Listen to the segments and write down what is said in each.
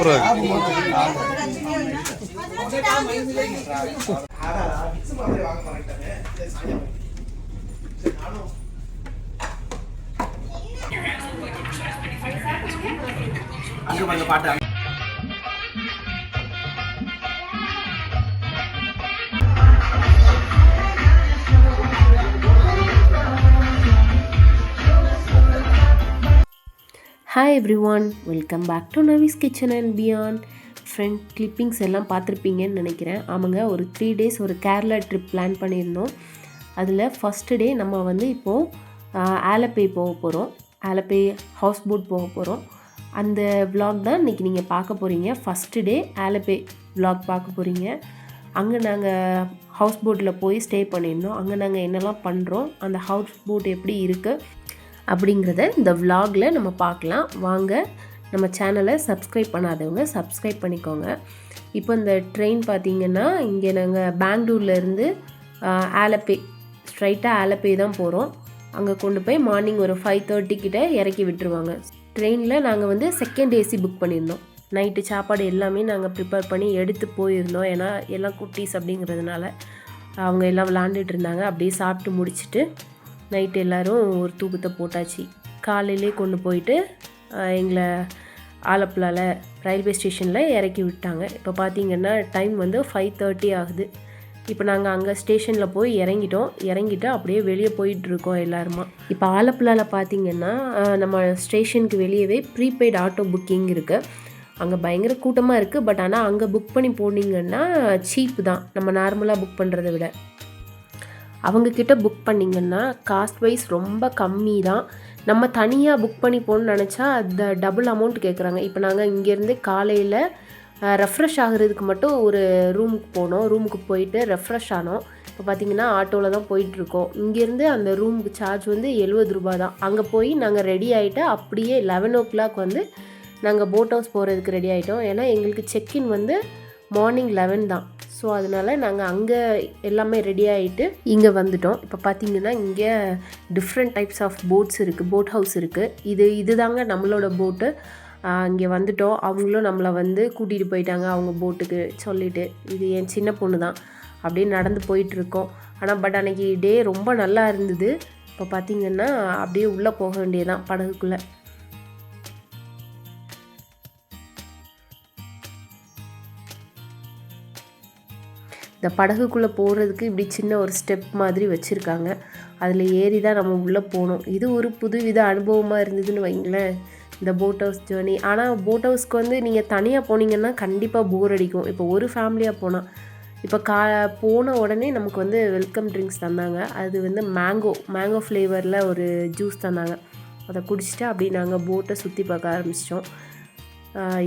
சூப்பராக இருக்கு. பாட்டு. Hi everyone welcome back to Navi's kitchen and beyond friend clippings எல்லாம் பார்த்துருப்பீங்கன்னு நினைக்கிறேன். ஆமாங்க ஒரு த்ரீ டேஸ் ஒரு கேரளா ட்ரிப் பிளான் பண்ணியிருந்தோம். அதில் ஃபஸ்ட்டு டே நம்ம வந்து இப்போது ஆலப்பை போக போகிறோம் ஆலப்பை ஹவுஸ் போட் போக போகிறோம் அந்த vlog தான் இன்றைக்கி நீங்கள் பார்க்க போகிறீங்க ஃபஸ்ட்டு டே ஆலப்பை vlog பார்க்க போகிறீங்க அங்கே நாங்கள் ஹவுஸ் போட்டில் போய் ஸ்டே பண்ணியிருந்தோம். அங்கே நாங்கள் என்னெல்லாம் பண்ணுறோம் அந்த ஹவுஸ் போட் எப்படி இருக்குது அப்படிங்கிறத இந்த விலாகில் நம்ம பார்க்கலாம். வாங்க நம்ம சேனலை சப்ஸ்கிரைப் பண்ணாதவங்க சப்ஸ்கிரைப் பண்ணிக்கோங்க. இப்போ இந்த ட்ரெயின் பார்த்தீங்கன்னா இங்கே நாங்கள் பெங்களூர்லேருந்து ஆலப்பே ஸ்ட்ரைட்டாக ஆலப்பே தான் போகிறோம் அங்கே கொண்டு போய் மார்னிங் ஒரு ஃபைவ் தேர்ட்டிக்கிட்ட இறக்கி விட்டுருவாங்க. ட்ரெயினில் நாங்கள் வந்து செகண்ட் ஏசி புக் பண்ணியிருந்தோம். நைட்டு சாப்பாடு எல்லாமே நாங்கள் ப்ரிப்பேர் பண்ணி எடுத்து போயிருந்தோம். ஏன்னா எல்லாம் குட்டீஸ் அப்படிங்கிறதுனால அவங்க எல்லாம் விளாண்டுட்டு இருந்தாங்க. அப்படியே சாப்பிட்டு முடிச்சிட்டு நைட்டு எல்லோரும் ஒரு தூக்கத்தை போட்டாச்சு. காலையிலே கொண்டு போயிட்டு எங்களை ஆலப்புழாவில் ரயில்வே ஸ்டேஷனில் இறக்கி விட்டாங்க. இப்போ பார்த்தீங்கன்னா டைம் வந்து ஃபைவ் தேர்ட்டி ஆகுது. இப்போ நாங்கள் அங்கே ஸ்டேஷனில் போய் இறங்கிட்டோம். இறங்கிட்டு அப்படியே வெளியே போயிட்டுருக்கோம் எல்லாருமா. இப்போ ஆலப்புழாவில் பார்த்தீங்கன்னா நம்ம ஸ்டேஷனுக்கு வெளியவே ப்ரீபெய்ட் ஆட்டோ புக்கிங் இருக்குது அங்கே பயங்கர கூட்டமாக இருக்குது பட் ஆனால் அங்கே புக் பண்ணி போனீங்கன்னா சீப்பு தான். நம்ம நார்மலாக புக் பண்ணுறதை விட. அவங்கக்கிட்ட புக் பண்ணிங்கன்னா காஸ்ட் வைஸ் ரொம்ப கம்மி தான் நம்ம தனியாக புக் பண்ணி போகணும்னு நினச்சா அந்த டபுள் அமௌண்ட் கேட்குறாங்க இப்போ நாங்கள் இங்கேருந்து காலையில் ரெஃப்ரெஷ் ஆகுறதுக்கு மட்டும் ஒரு ரூமுக்கு போனோம். ரூமுக்கு போயிட்டு ரெஃப்ரெஷ் ஆனோம். இப்போ பார்த்திங்கன்னா ஆட்டோவில் தான் போயிட்டுருக்கோம். இங்கேருந்து அந்த ரூமுக்கு சார்ஜ் வந்து எழுபது ரூபா தான் அங்கே போய் நாங்கள் ரெடி ஆகிட்டு அப்படியே லெவன் ஓ கிளாக் வந்து நாங்கள் போட் ஹவுஸ் போகிறதுக்கு ரெடி ஆகிட்டோம் ஏன்னா எங்களுக்கு செக்இன் வந்து மார்னிங் லெவன் தான். ஸோ அதனால் நாங்கள் அங்கே எல்லாமே ரெடி ஆகிட்டு இங்கே வந்துட்டோம். இப்போ பார்த்தீங்கன்னா இங்கே டிஃப்ரெண்ட் டைப்ஸ் ஆஃப் போட்ஸ் இருக்குது போட் ஹவுஸ் இருக்குது இது இதுதாங்க நம்மளோட போட்டு இங்கே வந்துட்டோம். அவங்களும் நம்மளை வந்து கூட்டிகிட்டு போயிட்டாங்க. அவங்க போட்டுக்கு சொல்லிவிட்டு இது என் சின்ன பொண்ணு தான். அப்படியே நடந்து போயிட்டுருக்கோம் ஆனால் பட் அன்னைக்கு டே ரொம்ப நல்லா இருந்தது. இப்போ பார்த்திங்கன்னா அப்படியே உள்ளே போக வேண்டியதான் படகுக்குள்ளே. இந்த படகுக்குள்ளே போகிறதுக்கு இப்படி சின்ன ஒரு ஸ்டெப் மாதிரி வச்சுருக்காங்க. அதில் ஏறி தான் நம்ம உள்ளே போனோம் இது ஒரு புதுவித அனுபவமாக இருந்ததுன்னு வைங்களேன் இந்த போட் ஹவுஸ் ஜேர்னி ஆனால் போட் ஹவுஸ்க்கு வந்து நீங்கள் தனியாக போனீங்கன்னா கண்டிப்பாக போர் அடிக்கும். இப்போ ஒரு ஃபேமிலியாக போனால் இப்போ கா போன உடனே நமக்கு வந்து வெல்கம் ட்ரிங்க்ஸ் தந்தாங்க. அது வந்து மேங்கோ மேங்கோ ஃப்ளேவரில் ஒரு ஜூஸ் தந்தாங்க. அதை குடிச்சிட்டு அப்படி நாங்கள் போட்டை சுற்றி பார்க்க ஆரம்பிச்சிட்டோம்.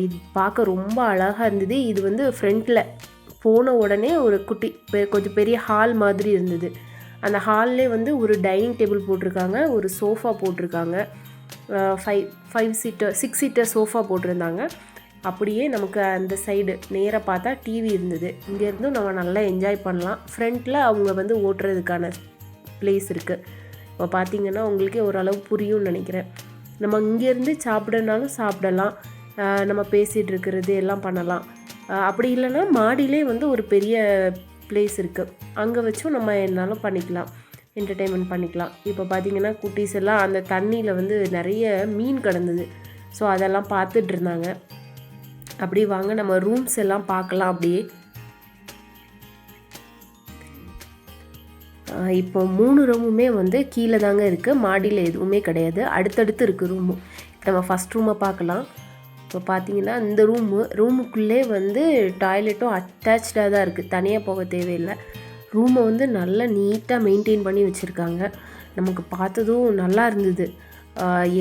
இது பார்க்க ரொம்ப அழகாக இருந்தது. இது வந்து ஃப்ரண்ட்டில் போன உடனே ஒரு குட்டி கொஞ்சம் பெரிய ஹால் மாதிரி இருந்தது. அந்த ஹால்லே வந்து ஒரு டைனிங் டேபிள் போட்டிருக்காங்க ஒரு சோஃபா போட்டிருக்காங்க. Five five seater six seater sofa போட்டிருந்தாங்க. அப்படியே நமக்கு அந்த சைடு நேராக பார்த்தா டிவி இருந்தது. இங்கேருந்தும் நம்ம நல்லா என்ஜாய் பண்ணலாம். ஃப்ரண்ட்டில் அவங்க வந்து ஓட்டுறதுக்கான ப்ளேஸ் இருக்குது இப்போ பார்த்தீங்கன்னா உங்களுக்கே ஓரளவு புரியும்னு நினைக்கிறேன். நம்ம இங்கேருந்து சாப்பிடனாலும் சாப்பிடலாம். நம்ம பேசிகிட்டு இருக்கிறது எல்லாம் பண்ணலாம். அப்படி இல்லைன்னா மாடியிலே வந்து ஒரு பெரிய பிளேஸ் இருக்குது அங்கே வச்சும் நம்ம என்னாலும் பண்ணிக்கலாம். என்டர்டெயின்மெண்ட் பண்ணிக்கலாம். இப்போ பார்த்தீங்கன்னா குட்டீஸ் எல்லாம் அந்த தண்ணியில் வந்து நிறைய மீன் கிடந்தது ஸோ அதெல்லாம் பார்த்துட்டு இருந்தாங்க. அப்படியே வாங்க நம்ம ரூம்ஸ் எல்லாம் பார்க்கலாம் அப்படியே. இப்போ மூணு ரூமுமே வந்து கீழே தாங்க இருக்குது மாடியில் எதுவுமே கிடையாது. அடுத்தடுத்து இருக்குது ரூமு நம்ம ஃபஸ்ட் ரூமை பார்க்கலாம். இப்போ பார்த்தீங்கன்னா இந்த ரூமு ரூமுக்குள்ளே வந்து டாய்லெட்டும் அட்டாச்சாக தான் இருக்குது தனியாக போக தேவையில்லை. ரூமை வந்து நல்லா நீட்டாக மெயின்டைன் பண்ணி வச்சுருக்காங்க. நமக்கு பார்த்ததும் நல்லா இருந்தது.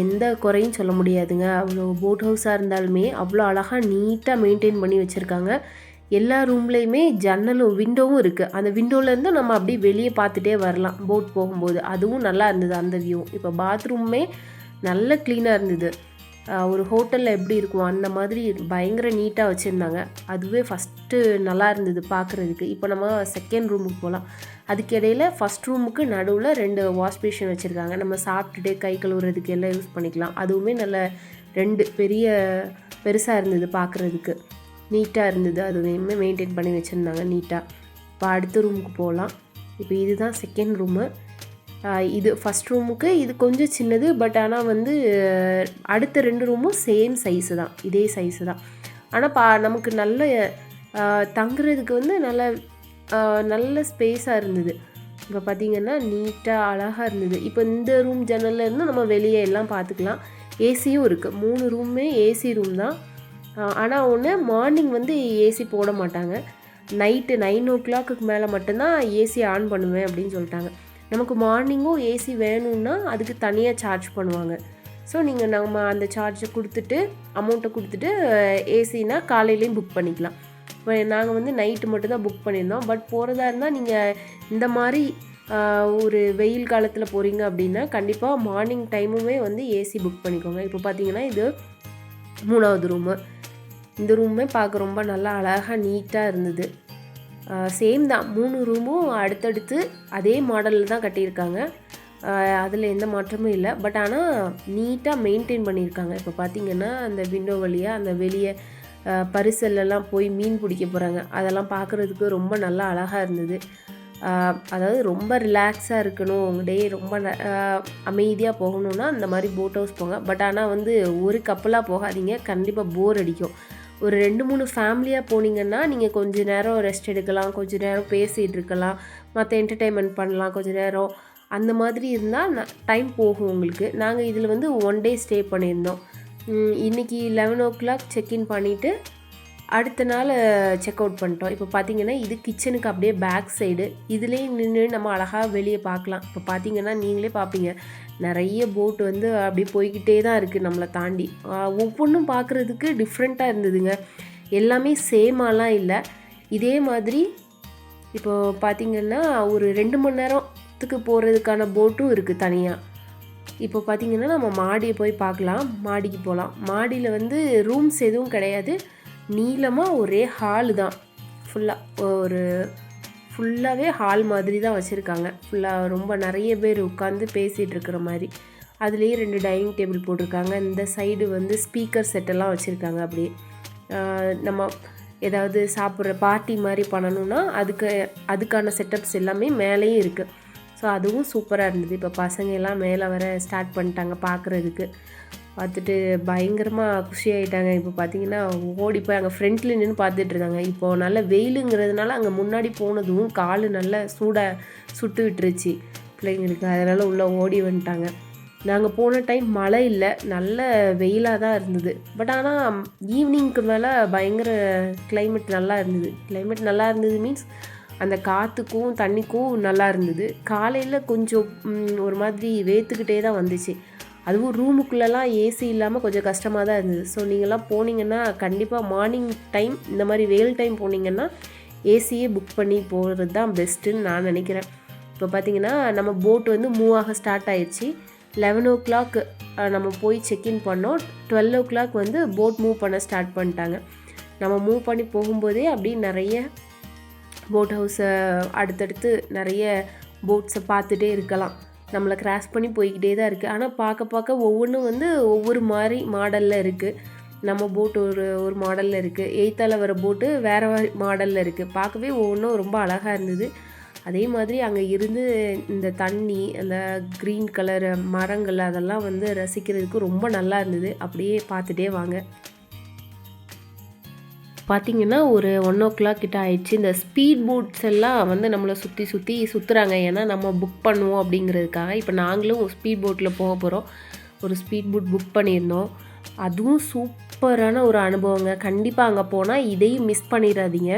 எந்த குறையும் சொல்ல முடியாதுங்க. அவ்வளோ போட் ஹவுஸாக இருந்தாலுமே அவ்வளோ அழகாக நீட்டாக மெயின்டைன் பண்ணி வச்சுருக்காங்க. எல்லா ரூம்லேயுமே ஜன்னலும் விண்டோவும் இருக்குது அந்த விண்டோலேருந்து நம்ம அப்படியே வெளியே பார்த்துட்டே வரலாம். போட் போகும்போது. அதுவும் நல்லா இருந்தது அந்த வியூ இப்போ பாத்ரூமே நல்ல க்ளீனாக இருந்தது. ஒரு ஹோட்டலில் எப்படி இருக்கும் அந்த மாதிரி பயங்கர நீட்டாக வச்சுருந்தாங்க. அதுவே ஃபஸ்ட்டு நல்லா இருந்தது பார்க்குறதுக்கு இப்போ நம்ம செகண்ட் ரூமுக்கு போகலாம் அதுக்கு இடையில ஃபஸ்ட் ரூமுக்கு நடுவில் ரெண்டு வாஷ் பேஷன் வச்சுருக்காங்க. நம்ம சாப்பிட்டுட்டு கை கழுவுறதுக்கு எல்லாம் யூஸ் பண்ணிக்கலாம். அதுவுமே நல்ல ரெண்டு பெரிய பெருசாக இருந்தது பார்க்குறதுக்கு நீட்டாக இருந்தது. அதுவுமே மெயின்டைன் பண்ணி வச்சுருந்தாங்க நீட்டாக இப்போ அடுத்த ரூமுக்கு போகலாம் இப்போ இதுதான் செகண்ட் ரூமு இது ஃபஸ்ட் ரூமுக்கு இது கொஞ்சம் சின்னது பட் ஆனால் வந்து அடுத்த ரெண்டு ரூமும் சேம் சைஸு தான். இதே சைஸு தான். ஆனால் பா நமக்கு நல்ல தங்குறதுக்கு வந்து நல்ல நல்ல ஸ்பேஸாக இருந்தது. இப்போ பார்த்தீங்கன்னா நீட்டாக அழகாக இருந்தது. இப்போ இந்த ரூம் ஜன்னலில் இருந்து நம்ம வெளியே எல்லாம் பார்த்துக்கலாம் ஏசியும் இருக்குது மூணு ரூமே ஏசி ரூம் தான். ஆனால் ஒன்று மார்னிங் வந்து ஏசி போட மாட்டாங்க. நைட்டு நைன் ஓ கிளாக்குக்கு மேலே மட்டும்தான் ஏசி ஆன் பண்ணுவேன் அப்படின்னு சொல்லிட்டாங்க. நமக்கு மார்னிங்கும் ஏசி வேணும்னா அதுக்கு தனியாக சார்ஜ் பண்ணுவாங்க. ஸோ நீங்கள் நம்ம அந்த சார்ஜை கொடுத்துட்டு அமௌண்ட்டை கொடுத்துட்டு ஏசினா காலையிலையும் புக் பண்ணிக்கலாம். இப்போ நாங்கள் வந்து நைட்டு மட்டும்தான் புக் பண்ணியிருந்தோம். பட் போகிறதா இருந்தால் நீங்கள் இந்த மாதிரி ஒரு வெயில் காலத்தில் போகிறீங்க அப்படின்னா கண்டிப்பாக மார்னிங் டைமுமே வந்து ஏசி புக் பண்ணிக்கோங்க. இப்போ பார்த்தீங்கன்னா இது மூணாவது ரூமு இந்த ரூமே பார்க்க ரொம்ப நல்லா அழகாக நீட்டாக இருந்தது. சேம் தான். மூணு ரூமும் அடுத்தடுத்து அதே மாடலில் தான் கட்டியிருக்காங்க. அதில் எந்த மாற்றமும் இல்லை. பட் ஆனால் நீட்டாக மெயின்டைன் பண்ணியிருக்காங்க. இப்போ பார்த்தீங்கன்னா அந்த விண்டோ வழியாக அந்த வெளியே பரிசல்லாம் போய் மீன் பிடிக்க போகிறாங்க அதெல்லாம் பார்க்குறதுக்கு ரொம்ப நல்லா அழகாக இருந்தது. அதாவது ரொம்ப ரிலாக்ஸாக இருக்கணும். உங்கள் டே ரொம்ப அமைதியாக போகணுன்னா அந்த மாதிரி போட் ஹவுஸ் போங்க. பட் ஆனால் வந்து ஒரு கப்பலாக போகாதீங்க. கண்டிப்பாக போர் அடிக்கும். ஒரு ரெண்டு மூணு ஃபேமிலியாக போனீங்கன்னா நீங்கள் கொஞ்ச நேரம் ரெஸ்ட் எடுக்கலாம் கொஞ்ச நேரம் பேசிகிட்டு இருக்கலாம் மற்ற என்டர்டெயின்மெண்ட் பண்ணலாம் கொஞ்ச நேரம். அந்த மாதிரி இருந்தால் டைம் போகும் உங்களுக்கு. நாங்கள் இதில் வந்து ஒன் டே ஸ்டே பண்ணியிருந்தோம். இன்றைக்கி லெவன் ஓ கிளாக் செக்இன் பண்ணிவிட்டு அடுத்த நாள் செக் அவுட் பண்ணிட்டோம். இப்போ பார்த்தீங்கன்னா இது கிச்சனுக்கு அப்படியே பேக் சைடு இதுலேயே நின்று நம்ம அழகாக வெளியே பார்க்கலாம். இப்போ பார்த்தீங்கன்னா நீங்களே பார்ப்பீங்க. நிறைய போட் வந்து அப்படியே போய்கிட்டே தான் இருக்குது நம்மளை தாண்டி. ஒவ்வொன்றும் பார்க்குறதுக்கு டிஃப்ரெண்ட்டாக இருந்ததுங்க. எல்லாமே சேமாலாம் இல்லை. இதே மாதிரி இப்போ பார்த்திங்கன்னா ஒரு ரெண்டு மணி நேரத்துக்கு போகிறதுக்கான போட்டும் இருக்குது தனியாக இப்போ பார்த்தீங்கன்னா நம்ம மாடியை போய் பார்க்கலாம். மாடிக்கு போகலாம். மாடியில் வந்து ரூம்ஸ் எதுவும் கிடையாது. நீளமாக ஒரே ஹால் தான். ஃபுல்லாக ஒரு ஃபுல்லாகவே ஹால் மாதிரி தான் வச்சுருக்காங்க. ஃபுல்லாக ரொம்ப நிறைய பேர் உட்காந்து பேசிகிட்டு இருக்கிற மாதிரி. அதுலேயே ரெண்டு டைனிங் டேபிள் போட்டிருக்காங்க. இந்த சைடு வந்து ஸ்பீக்கர் செட்டெல்லாம் வச்சுருக்காங்க அப்படியே. நம்ம ஏதாவது சாப்பிட்ற பார்ட்டி மாதிரி பண்ணணும்னா அதுக்கு அதுக்கான செட்டப்ஸ் எல்லாமே மேலேயும் இருக்குது ஸோ அதுவும் சூப்பராக இருந்தது. இப்போ பசங்க எல்லாம் மேலே வர ஸ்டார்ட் பண்ணிட்டாங்க பார்க்குறதுக்கு பார்த்துட்டு பயங்கரமாக குஷி ஆகிட்டாங்க இப்போ பார்த்தீங்கன்னா ஓடி போய் அங்கே ஃப்ரண்ட்டில் நின்று பார்த்துட்டு இருந்தாங்க. இப்போது நல்ல வெயிலுங்கிறதுனால அங்கே முன்னாடி போனதும் கால் நல்லா சூடாக சுட்டு விட்டுருச்சு. பிள்ளைங்களுக்கு அதனால் உள்ளே ஓடி வந்துட்டாங்க. நாங்கள் போன டைம் மழை இல்லை. நல்ல வெயிலாக தான் இருந்தது. பட் ஆனால் ஈவினிங்க்கு மேலே பயங்கர கிளைமேட் நல்லா இருந்தது. கிளைமேட் நல்லா இருந்தது மீன்ஸ் அந்த காற்றுக்கும் தண்ணிக்கும் நல்லா இருந்தது. காலையில் கொஞ்சம் ஒரு மாதிரி வேத்துக்கிட்டே தான் வந்துச்சு. அதுவும் ரூமுக்குள்ளெல்லாம் ஏசி இல்லாமல் கொஞ்சம் கஷ்டமாக தான் இருந்தது. ஸோ நீங்கள்லாம் போனீங்கன்னா கண்டிப்பாக மார்னிங் டைம் இந்த மாதிரி வெயில் டைம் போனீங்கன்னா ஏசியே புக் பண்ணி போகிறது தான் பெஸ்ட்டுன்னு நான் நினைக்கிறேன். இப்போ பார்த்தீங்கன்னா நம்ம போட் வந்து மூவ் ஆக ஸ்டார்ட் ஆயிடுச்சு. லெவன் ஓ கிளாக் நம்ம போய் செக்இன் பண்ணோம். டுவெல் ஓ கிளாக் வந்து போட் மூவ் பண்ண ஸ்டார்ட் பண்ணிட்டாங்க. நம்ம மூவ் பண்ணி போகும்போதே அப்படியே நிறைய போட் ஹவுஸை அடுத்தடுத்து நிறைய போட்ஸை பார்த்துட்டே இருக்கலாம். நம்மளை கிராஸ் பண்ணி போய்கிட்டே தான் இருக்குது ஆனால் பார்க்க பார்க்க ஒவ்வொன்றும் வந்து ஒவ்வொரு மாதிரி மாடலில் இருக்குது நம்ம போட் ஒரு ஒரு மாடலில் இருக்குது எய்த்தால் வர போட்டு வேறு மாடலில் இருக்குது பார்க்கவே ஒவ்வொன்றும் ரொம்ப அழகாக இருந்தது. அதே மாதிரி அங்கே இருந்து இந்த தண்ணி அந்த க்ரீன் கலர் மரங்கள் அதெல்லாம் வந்து ரசிக்கிறதுக்கு ரொம்ப நல்லா இருந்தது. அப்படியே பார்த்துட்டே வாங்க. பார்த்தீங்கன்னா ஒரு ஒன் ஓ கிளாக் கிட்ட ஆயிடுச்சு. இந்த ஸ்பீட் போட்ஸ் எல்லாம் வந்து நம்மளை சுற்றி சுற்றி சுற்றுறாங்க ஏன்னா நம்ம புக் பண்ணுவோம் அப்படிங்கிறதுக்காக. இப்போ நாங்களும் ஸ்பீட் போட்டில் போக போகிறோம் ஒரு ஸ்பீட் போட் புக் பண்ணியிருந்தோம். அதுவும் சூப்பரான ஒரு அனுபவங்க. கண்டிப்பாக அங்கே போனால் இதையும் மிஸ் பண்ணிடாதீங்க.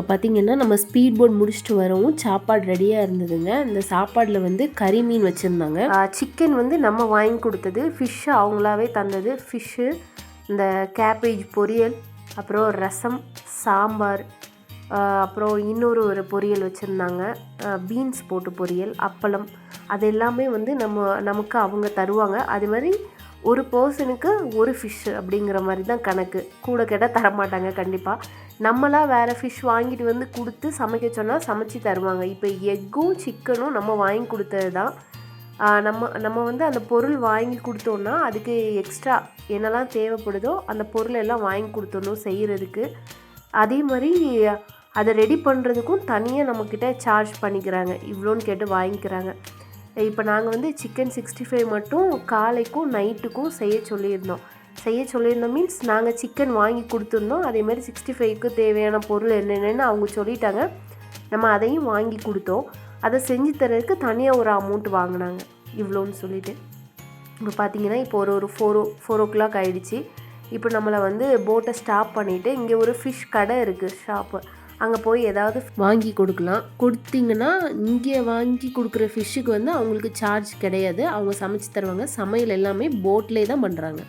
இப்போ பார்த்தீங்கன்னா நம்ம ஸ்பீட் போட் முடிச்சுட்டு வரவும் சாப்பாடு ரெடியாக இருந்ததுங்க. இந்த சாப்பாடில் வந்து கறி மீன் வச்சுருந்தாங்க. சிக்கன் வந்து நம்ம வாங்கி கொடுத்தது ஃபிஷ்ஷு அவங்களாவே தந்தது. ஃபிஷ்ஷு இந்த கேபேஜ் பொரியல் அப்புறம் ரசம் சாம்பார் அப்புறம் இன்னொரு ஒரு பொரியல் வச்சுருந்தாங்க. பீன்ஸ் போட்டு பொரியல் அப்பளம் அது எல்லாமே வந்து நம்ம நமக்கு அவங்க தருவாங்க. அது மாதிரி ஒரு பர்சனுக்கு ஒரு ஃபிஷ் அப்படிங்கிற மாதிரி தான் கணக்கு. கூட கேட்டால் தரமாட்டாங்க கண்டிப்பாக நம்மளா வேறு ஃபிஷ் வாங்கிட்டு வந்து கொடுத்து சமைக்க சொன்னால் சமைச்சு தருவாங்க. இப்போ எக்கும் சிக்கனும் நம்ம வாங்கி கொடுத்தது தான் நம்ம நம்ம வந்து அந்த பொருள் வாங்கி கொடுத்தோன்னா அதுக்கு எக்ஸ்ட்ரா என்னெல்லாம் தேவைப்படுதோ அந்த பொருள் எல்லாம் வாங்கி கொடுத்தணும் செய்கிறதுக்கு அதே மாதிரி அதை ரெடி பண்ணுறதுக்கும் தனியாக நம்மக்கிட்ட சார்ஜ் பண்ணிக்கிறாங்க. இவ்வளோன்னு கேட்டு வாங்கிக்கிறாங்க. இப்போ நாங்கள் வந்து சிக்கன் சிக்ஸ்டி ஃபைவ் மட்டும் காலைக்கும் நைட்டுக்கும் செய்ய சொல்லியிருந்தோம். செய்ய சொல்லியிருந்தோம். மீன்ஸ் நாங்கள் சிக்கன் வாங்கி கொடுத்துருந்தோம். அதே மாதிரி சிக்ஸ்டி ஃபைவ்க்கு தேவையான பொருள் என்னென்னு அவங்க சொல்லிட்டாங்க. நம்ம அதையும் வாங்கி கொடுத்தோம். அதை செஞ்சு தரதுக்கு தனியாக ஒரு அமௌண்ட் வாங்கினாங்க. இவ்வளோன்னு சொல்லிட்டு. இப்போ பார்த்தீங்கன்னா இப்போ ஒரு ஒரு ஃபோர் ஃபோர் ஓ கிளாக் ஆகிடுச்சு இப்போ நம்மளை வந்து போட்டை ஸ்டாப் பண்ணிவிட்டு இங்கே ஒரு ஃபிஷ் கடை இருக்குது ஷாப்பு அங்கே போய் ஏதாவது வாங்கி கொடுக்கலாம். கொடுத்தீங்கன்னா இங்கே வாங்கி கொடுக்குற ஃபிஷ்ஷுக்கு வந்து அவங்களுக்கு சார்ஜ் கிடையாது. அவங்க சமைச்சு தருவாங்க. சமையல் எல்லாமே போட்லேயே தான் பண்ணுறாங்க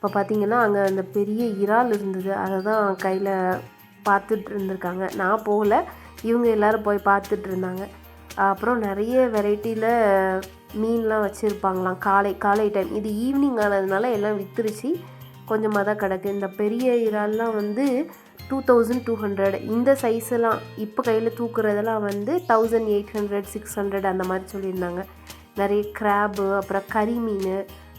இப்போ பார்த்தீங்கன்னா அங்கே அந்த பெரிய இறால் இருந்தது. அதை தான் கையில் பார்த்துட்டு இருந்திருக்காங்க. நான் போகல. இவங்க எல்லாரும் போய் பார்த்துட்டு இருந்தாங்க. அப்புறம் நிறைய வெரைட்டியில் மீன்லாம் வச்சுருப்பாங்களாம். காலை காலை டைம் இது ஈவினிங் ஆனதுனால எல்லாம் வித்துருச்சு. கொஞ்சமாக தான் கிடக்கு. இந்த பெரிய இறால்லாம் வந்து டூ தௌசண்ட் டூ ஹண்ட்ரட் இந்த சைஸ் எல்லாம் இப்போ கையில் தூக்குறதெல்லாம் வந்து thousand eight hundred six hundred அந்த மாதிரி சொல்லியிருந்தாங்க. நிறைய கிராப்பு அப்புறம் கறி மீன்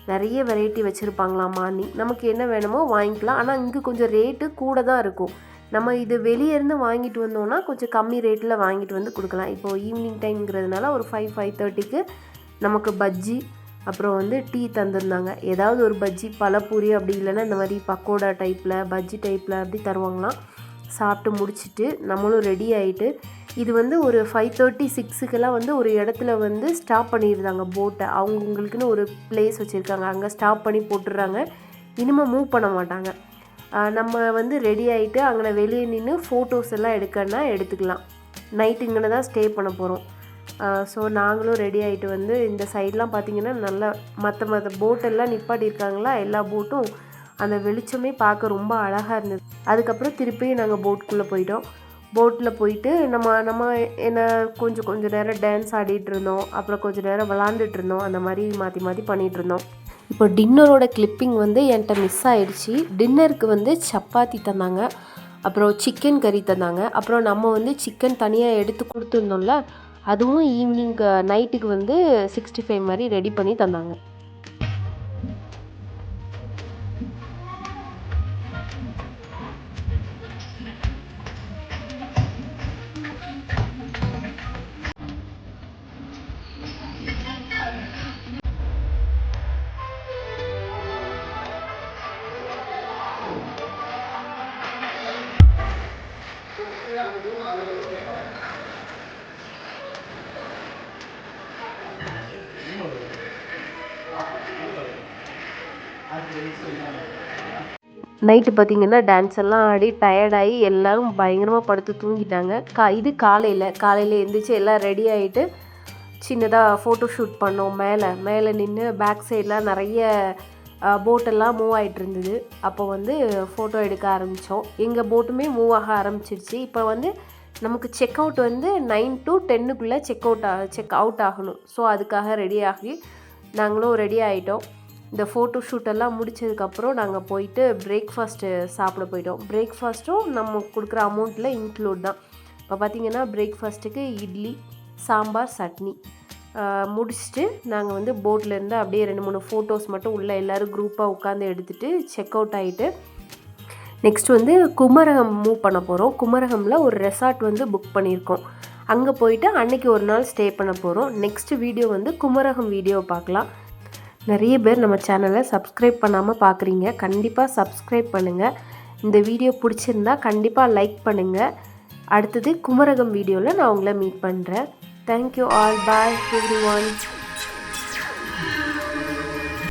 நிறைய வெரைட்டி வச்சுருப்பாங்களாம் மார்னிங் நமக்கு என்ன வேணுமோ வாங்கிக்கலாம். ஆனால் இங்கே கொஞ்சம் ரேட்டு கூட தான் இருக்கும். நம்ம இது வெளியே இருந்து வாங்கிட்டு வந்தோம்னா கொஞ்சம் கம்மி ரேட்டில் வாங்கிட்டு வந்து கொடுக்கலாம். இப்போது ஈவினிங் டைம்ங்கிறதுனால ஒரு ஃபைவ் ஃபைவ் தேர்ட்டிக்கு நமக்கு பஜ்ஜி அப்புறம் வந்து டீ தந்திருந்தாங்க. ஏதாவது ஒரு பஜ்ஜி பழப்பூரி அப்படி இல்லைன்னா இந்த மாதிரி பக்கோடா டைப்பில் பஜ்ஜி டைப்பில் அப்படி தருவாங்களாம். சாப்பிட்டு முடிச்சுட்டு நம்மளும் ரெடி ஆகிட்டு இது வந்து ஒரு ஃபைவ் தேர்ட்டி சிக்ஸுக்கெல்லாம் வந்து ஒரு இடத்துல வந்து ஸ்டாப் பண்ணியிருந்தாங்க போட்டை அவங்கவுங்களுக்குன்னு ஒரு பிளேஸ் வச்சுருக்காங்க. அங்கே ஸ்டாப் பண்ணி போட்டுடுறாங்க. இனிமேல் மூவ் பண்ண மாட்டாங்க. நம்ம வந்து ரெடி ஆகிட்டு அங்கே வெளியே நின்று ஃபோட்டோஸ் எல்லாம் எடுக்கன்னா எடுத்துக்கலாம். நைட்டு இங்கே தான் ஸ்டே பண்ண போகிறோம் ஸோ நாங்களும் ரெடி ஆகிட்டு வந்து இந்த சைட்லாம் பார்த்திங்கன்னா நல்லா மற்ற மற்ற போட்டெல்லாம் நிப்பாட்டியிருக்காங்களா எல்லா போட்டும் அந்த வெளிச்சமே பார்க்க ரொம்ப அழகாக இருந்தது. அதுக்கப்புறம் திருப்பியும் நாங்கள் போட்குள்ளே போயிட்டோம். போட்டில் போயிட்டு நம்ம நம்ம என்ன கொஞ்சம் கொஞ்சம் நேரம் டான்ஸ் ஆடிட்டு இருந்தோம் அப்புறம் கொஞ்சம் நேரம் விளாண்டுட்டு இருந்தோம் அந்த மாதிரி மாற்றி மாற்றி பண்ணிகிட்டு இருந்தோம் இப்போ டின்னரோட கிளிப்பிங் வந்து என்கிட்ட மிஸ் ஆகிடுச்சி டின்னருக்கு வந்து சப்பாத்தி தந்தாங்க. அப்புறம் சிக்கன் கறி தந்தாங்க. அப்புறம் நம்ம வந்து சிக்கன் தனியாக எடுத்து கொடுத்துருந்தோம்ல அதுவும் ஈவினிங் நைட்டுக்கு வந்து சிக்ஸ்டி ஃபைவ் மாதிரி ரெடி பண்ணி தந்தாங்க. நைட்டு பார்த்தீங்கன்னா டான்ஸ் எல்லாம் ஆடி டயர்டாகி எல்லாரும் பயங்கரமாக படுத்து தூங்கிட்டாங்க. கா இது காலையில் காலையில் எழுந்திரிச்சு எல்லாம் ரெடி ஆகிட்டு சின்னதாக ஃபோட்டோ ஷூட் பண்ணோம் மேலே. மேலே நின்று பேக் சைடில் நிறைய போட்டெல்லாம் மூவ் ஆகிட்டு இருந்தது. அப்போ வந்து ஃபோட்டோ எடுக்க ஆரம்பித்தோம் எங்கள் போட்டுமே மூவ் ஆக ஆரம்பிச்சிருச்சு. இப்போ வந்து நமக்கு செக் அவுட் வந்து நைன் டு டென்னுக்குள்ளே செக் அவுட் செக் அவுட் ஆகணும். ஸோ அதுக்காக ரெடி ஆகி நாங்களும் ரெடி ஆகிட்டோம் இந்த ஃபோட்டோ ஷூட்டெல்லாம் முடித்ததுக்கப்புறம் நாங்கள் போயிட்டு பிரேக்ஃபாஸ்ட்டு சாப்பிட போயிட்டோம். பிரேக்ஃபாஸ்ட்டும் நம்ம கொடுக்குற அமௌண்ட்டில் இன்க்ளூட் தான். இப்போ பார்த்திங்கன்னா பிரேக்ஃபாஸ்ட்டுக்கு இட்லி சாம்பார் சட்னி. முடிச்சுட்டு நாங்கள் வந்து போட்டில் அப்படியே ரெண்டு மூணு ஃபோட்டோஸ் மட்டும் உள்ளே எல்லோரும் குரூப்பாக உட்காந்து எடுத்துகிட்டு செக் அவுட் ஆகிட்டு நெக்ஸ்ட் வந்து குமரகம் மூவ் பண்ண போகிறோம் குமரகமில் ஒரு ரெசார்ட் வந்து புக் பண்ணியிருக்கோம். அங்கே போயிட்டு அன்னைக்கு ஒரு நாள் ஸ்டே பண்ண போகிறோம் நெக்ஸ்ட் வீடியோ வந்து குமரகம் வீடியோ பார்க்கலாம். நிறைய பேர் நம்ம சேனலை சப்ஸ்கிரைப் பண்ணாமல் பார்க்குறீங்க. கண்டிப்பாக சப்ஸ்கிரைப் பண்ணுங்கள் இந்த வீடியோ பிடிச்சிருந்தா கண்டிப்பாக லைக் பண்ணுங்கள் அடுத்தது குமரகம் வீடியோவில் நான் உங்களை மீட் பண்ணுறேன் thank you all bye everyone